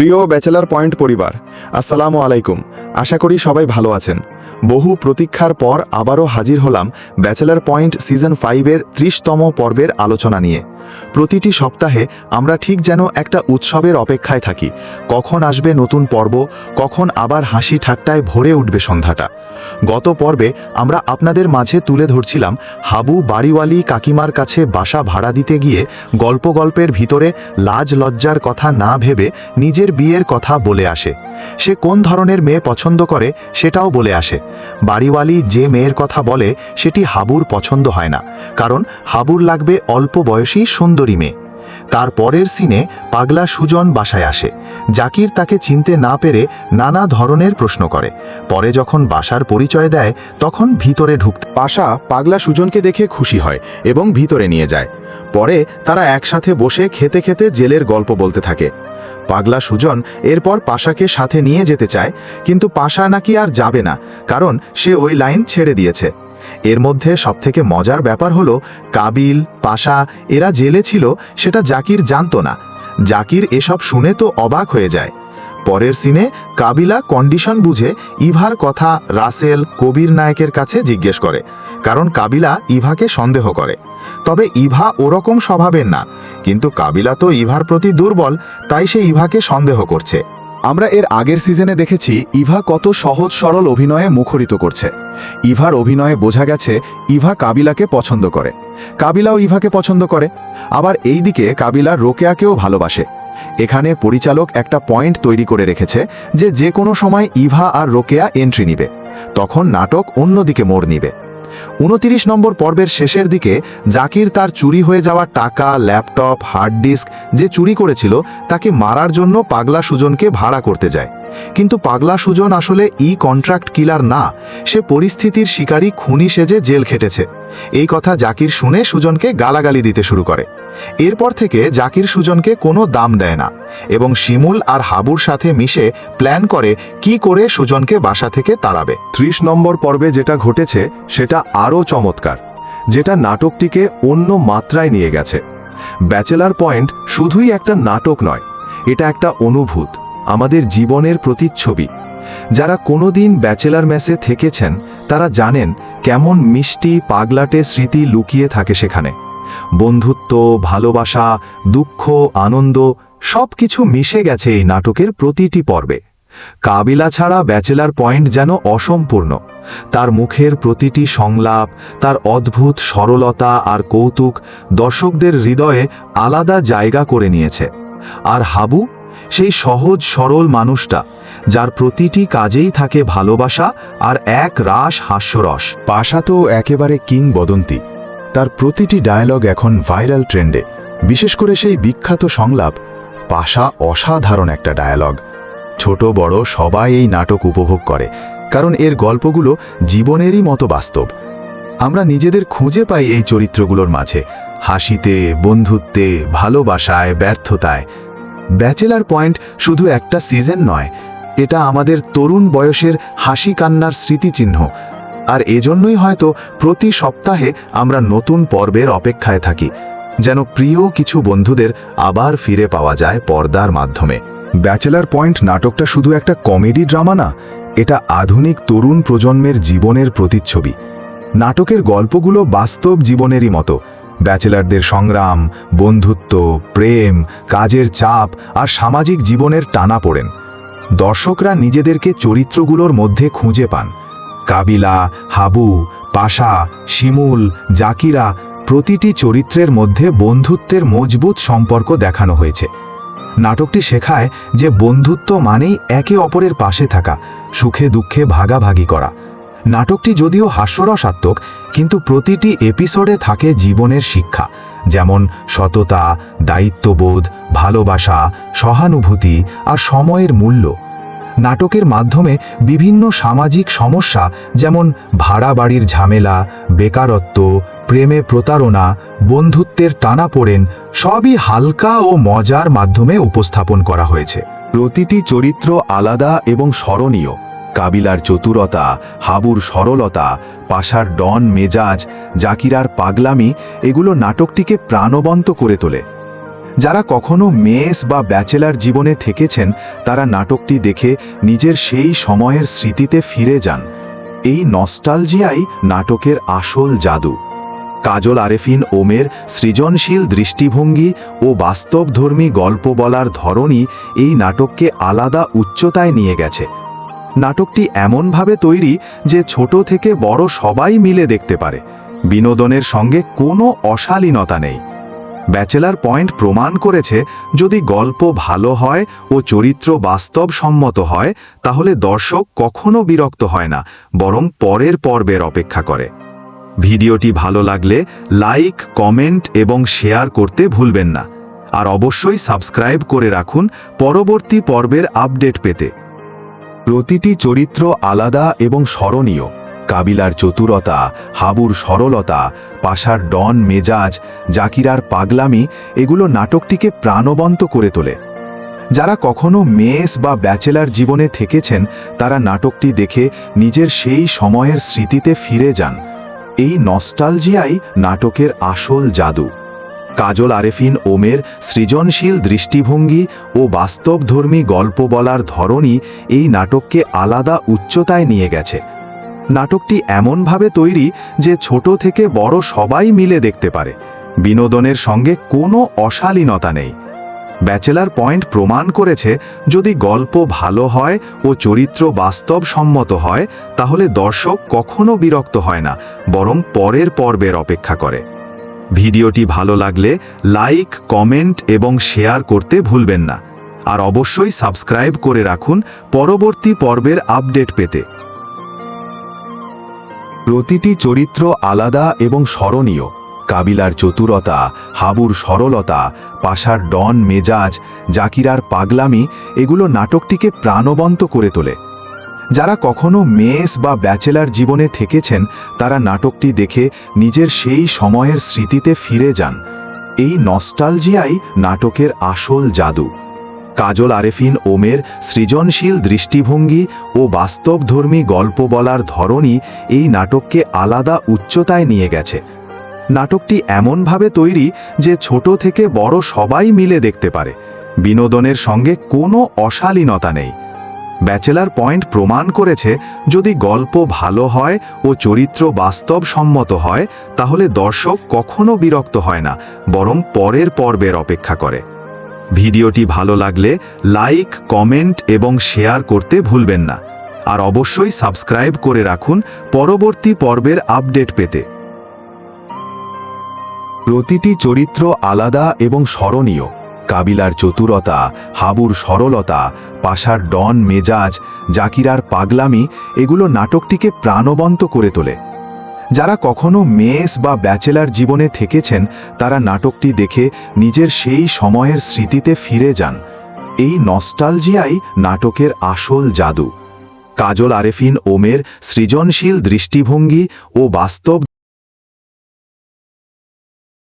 প্রিয় bachelor point পরিবার, আসসালামু আলাইকুম। আশা করি সবাই ভালো আছেন। বহু প্রতীক্ষার পর আবারও হাজির হলাম ব্যাচেলার পয়েন্ট সিজন ফাইভের ত্রিশতম পর্বের আলোচনা নিয়ে। প্রতিটি সপ্তাহে আমরা ঠিক যেন একটা উৎসবের অপেক্ষায় থাকি। কখন আসবে নতুন পর্ব, কখন আবার হাসি ঠাট্টায় ভরে উঠবে সন্ধ্যাটা। গত পর্বে আমরা আপনাদের মাঝে তুলে ধরছিলাম হাবু বাড়িওয়ালি কাকিমার কাছে বাসা ভাড়া দিতে গিয়ে গল্প গল্পের ভিতরে লাজ লজ্জার কথা না ভেবে নিজের বিয়ের কথা বলে আসে। সে কোন ধরনের মেয়ে পছন্দ করে সেটাও বলে আসে। বাড়িওয়ালি যে মেয়ের কথা বলে সেটি হাবুর পছন্দ হয় না, কারণ হাবুর লাগবে অল্প বয়সী সুন্দরী মেয়ে। তার পরের সিনে পাগলা সুজন বাসায় আসে। জাকির তাকে চিনতে না পেরে নানা ধরনের প্রশ্ন করে। পরে যখন বাসার পরিচয় দেয়, তখন ভিতরে ঢুকতে পাশা পাগলা সুজনকে দেখে খুশি হয় এবং ভিতরে নিয়ে যায়। পরে তারা একসাথে বসে খেতে খেতে জেলের গল্প বলতে থাকে। পাগলা সুজন এরপর পাশাকে সাথে নিয়ে যেতে চায়, কিন্তু পাশা নাকি আর যাবে না, কারণ সে ওই লাইন ছেড়ে দিয়েছে। এর মধ্যে সবথেকে মজার ব্যাপার হলো কাবিল, পাশা, এরা জেলে ছিল, সেটা জাকির জানতো না। জাকির এসব শুনে তো অবাক হয়ে যায়। পরের সিনে কাবিলা কন্ডিশন বুঝে ইভার কথা রাসেল, কবির নায়কের কাছে জিজ্ঞেস করে, কারণ কাবিলা ইভাকে সন্দেহ করে। তবে ইভা ওরকম স্বভাবের না, কিন্তু কাবিলা তো ইভার প্রতি দুর্বল, তাই সে ইভাকে সন্দেহ করছে। আমরা এর আগের সিজনে দেখেছি ইভা কত সহজ সরল অভিনয়ে মুখরিত করছে। ইভার অভিনয়ে বোঝা গেছে ইভা কাবিলাকে পছন্দ করে। কাবিলাও ইভাকে পছন্দ করে। আবার এই দিকে কাবিলা রোকেয়াকেও ভালোবাসে। এখানে পরিচালক একটা পয়েন্ট তৈরি করে রেখেছে যে যে কোনো সময় ইভা আর রোকেয়া এন্ট্রি নিবে। তখন নাটক অন্যদিকে মোড় নিবে। উনতিরিশ নম্বর পর্বের শেষের দিকে জাকির তার চুরি হয়ে যাওয়া টাকা, ল্যাপটপ, হার্ড ডিস্ক যে চুরি করেছিল তাকে মারার জন্য পাগলা সুজনকে ভাড়া করতে যায়। কিন্তু পাগলা সুজন আসলে ই কন্ট্রাক্ট কিলার না, সে পরিস্থিতির শিকারী খুনি সেজে জেল খেটেছে। এই কথা জাকির শুনে সুজনকে গালাগালি দিতে শুরু করে। এরপর থেকে জাকির সুজনকে কোনো দাম দেয় না এবং শিমুল আর হাবুর সাথে মিশে প্ল্যান করে কি করে সুজনকে বাসা থেকে তাড়াবে। ত্রিশ নম্বর পর্বে যেটা ঘটেছে, সেটা আরও চমৎকার, যেটা নাটকটিকে অন্য মাত্রায় নিয়ে গেছে। ব্যাচেলার পয়েন্ট শুধুই একটা নাটক নয়, এটা একটা অনুভূত, আমাদের জীবনের প্রতিচ্ছবি। যারা কোনোদিন ব্যাচেলার মেসে থেকেছেন, তারা জানেন কেমন মিষ্টি পাগলাটে স্মৃতি লুকিয়ে থাকে সেখানে। বন্ধুত্ব, ভালোবাসা, দুঃখ, আনন্দ সব কিছু মিশে গেছে এই নাটকের প্রতিটি পর্বে। কাবিলা ছাড়া ব্যাচেলার পয়েন্ট যেন অসম্পূর্ণ। তার মুখের প্রতিটি সংলাপ, তার অদ্ভুত সরলতা আর কৌতুক দর্শকদের হৃদয়ে আলাদা জায়গা করে নিয়েছে। আর হাবু, সেই সহজ সরল মানুষটা যার প্রতিটি কাজেই থাকে ভালোবাসা আর এক রাস হাস্যরস। পাশা তো একেবারে কিংবদন্তি। তার প্রতিটি ডায়ালগ এখন ভাইরাল ট্রেন্ডে বিশেষ করে সেই বিখ্যাত সংলাপ, পাশা অসাধারণ একটা ডায়ালগ ছোট, বড়, সবাই এই নাটক উপভোগ করে, কারণ এর গল্পগুলো জীবনেরই মতো বাস্তব। আমরা নিজেদের খুঁজে পাই এই চরিত্রগুলোর মাঝে, হাসিতে, বন্ধুত্বে, ভালোবাসায়, ব্যর্থতায়। ব্যাচেলার পয়েন্ট শুধু একটা সিজন নয়, এটা আমাদের তরুণ বয়সের হাসি কান্নার স্মৃতিচিহ্ন। আর এজন্যই হয়তো প্রতি সপ্তাহে আমরা নতুন পর্বের অপেক্ষায় থাকি, যেন প্রিয় কিছু বন্ধুদের আবার ফিরে পাওয়া যায় পর্দার মাধ্যমে। ব্যাচেলার পয়েন্ট নাটকটা শুধু একটা কমেডি ড্রামা না, এটা আধুনিক তরুণ প্রজন্মের জীবনের প্রতিচ্ছবি। নাটকের গল্পগুলো বাস্তব জীবনেরই মতো, ব্যাচেলারদের সংগ্রাম, বন্ধুত্ব, প্রেম, কাজের চাপ আর সামাজিক জীবনের টানা পড়েন। দর্শকরা নিজেদেরকে চরিত্রগুলোর মধ্যে খুঁজে পান। কাবিলা, হাবু, পাশা, শিমুল, জাকিরা প্রতিটি চরিত্রের মধ্যে বন্ধুত্বের মজবুত সম্পর্ক দেখানো হয়েছে। নাটকটি শেখায় যে বন্ধুত্ব মানেই একে অপরের পাশে থাকা, সুখে দুঃখে ভাগাভাগি করা। নাটকটি যদিও হাস্যরসাত্মক, কিন্তু প্রতিটি এপিসোডে থাকে জীবনের শিক্ষা, যেমন সততা, দায়িত্ববোধ, ভালোবাসা, সহানুভূতি আর সময়ের মূল্য। নাটকের মাধ্যমে বিভিন্ন সামাজিক সমস্যা, যেমন ভাড়া বাড়ির ঝামেলা, বেকারত্ব, প্রেমে প্রতারণা, বন্ধুত্বের টানা টানাপোড়েন সবই হালকা ও মজার মাধ্যমে উপস্থাপন করা হয়েছে। প্রতিটি চরিত্র আলাদা এবং স্মরণীয়। কাবিলার চতুরতা, হাবুর সরলতা, পাশার ডন মেজাজ, জাকিরার পাগলামি, এগুলো নাটকটিকে প্রাণবন্ত করে তোলে। যারা কখনো মেস বা ব্যাচেলার জীবনে থেকেছেন, তারা নাটকটি দেখে নিজের সেই সময়ের স্মৃতিতে ফিরে যান। এই নস্টালজিয়াই নাটকের আসল জাদু। কাজল আরেফিন ওমের সৃজনশীল দৃষ্টিভঙ্গি ও বাস্তবধর্মী গল্প বলার ধরনই এই নাটককে আলাদা উচ্চতায় নিয়ে গেছে। নাটকটি এমনভাবে তৈরি যে ছোট থেকে বড় সবাই মিলে দেখতে পারে। বিনোদনের সঙ্গে কোনো অশালীনতা নেই। ব্যাচেলার পয়েন্ট প্রমাণ করেছে, যদি গল্প ভালো হয় ও চরিত্র বাস্তবসম্মত হয়, তাহলে দর্শক কখনো বিরক্ত হয় না, বরং পরের পর্বের অপেক্ষা করে। ভিডিওটি ভালো লাগলে লাইক, কমেন্ট এবং শেয়ার করতে ভুলবেন না। আর অবশ্যই সাবস্ক্রাইব করে রাখুন পরবর্তী পর্বের আপডেট পেতে। প্রতিটি চরিত্র আলাদা এবং স্মরণীয়। কাবিলার চতুরতা, হাবুর সরলতা, পাশার ডন মেজাজ, জাকিরার পাগলামি, এগুলো নাটকটিকে প্রাণবন্ত করে তোলে। যারা কখনো মেস বা ব্যাচেলার জীবনে থেকেছেন, তারা নাটকটি দেখে নিজের সেই সময়ের স্মৃতিতে ফিরে যান। এই নস্টালজিয়াই নাটকের আসল জাদু। কাজল আরেফিন ওমের সৃজনশীল দৃষ্টিভঙ্গি ও বাস্তবধর্মী গল্প বলার ধরনই এই নাটককে আলাদা উচ্চতায় নিয়ে গেছে। নাটকটি এমনভাবে তৈরি যে ছোট থেকে বড় সবাই মিলে দেখতে পারে। বিনোদনের সঙ্গে কোনো অশালীনতা নেই। ব্যাচেলার পয়েন্ট প্রমাণ করেছে, যদি গল্প ভালো হয় ও চরিত্র বাস্তবসম্মত হয়, তাহলে দর্শক কখনো বিরক্ত হয় না, বরং পরের পর্বের অপেক্ষা করে। ভিডিওটি ভালো লাগলে লাইক, কমেন্ট এবং শেয়ার করতে ভুলবেন না। আর অবশ্যই সাবস্ক্রাইব করে রাখুন পরবর্তী পর্বের আপডেট পেতে। প্রতিটি চরিত্র আলাদা এবং স্মরণীয়। কাবিলার চতুরতা, হাবুর সরলতা, পাশার ডন মেজাজ, জাকিরার পাগলামি, এগুলো নাটকটিকে প্রাণবন্ত করে তোলে। যারা কখনো মেস বা ব্যাচেলার জীবনে থেকেছেন, তারা নাটকটি দেখে নিজের সেই সময়ের স্মৃতিতে ফিরে যান। এই নস্টালজিয়াই নাটকের আসল জাদু। কাজল আরেফিন ওমের সৃজনশীল দৃষ্টিভঙ্গি ও বাস্তবধর্মী গল্প বলার ধরনই এই নাটককে আলাদা উচ্চতায় নিয়ে গেছে। নাটকটি এমনভাবে তৈরি যে ছোট থেকে বড় সবাই মিলে দেখতে পারে। বিনোদনের সঙ্গে কোনো অশালীনতা নেই। ব্যাচেলার পয়েন্ট প্রমাণ করেছে, যদি গল্প ভালো হয় ও চরিত্র বাস্তবসম্মত হয়, তাহলে দর্শক কখনো বিরক্ত হয় না, বরং পরের পর্বের অপেক্ষা করে। ভিডিওটি ভালো লাগলে লাইক, কমেন্ট এবং শেয়ার করতে ভুলবেন না। আর অবশ্যই সাবস্ক্রাইব করে রাখুন পরবর্তী পর্বের আপডেট পেতে। প্রতিটি চরিত্র আলাদা এবং স্মরণীয়। কাবিলার চতুরতা, হাবুর সরলতা, পাশার ডন মেজাজ, জাকিরার পাগলামি, এগুলো নাটকটিকে প্রাণবন্ত করে তোলে। যারা কখনো মেস বা ব্যাচেলার জীবনে থেকেছেন, তারা নাটকটি দেখে নিজের সেই সময়ের স্মৃতিতে ফিরে যান। এই নস্টালজিয়াই নাটকের আসল জাদু। কাজল আরেফিন, ওমের সৃজনশীল দৃষ্টিভঙ্গি ও বাস্তব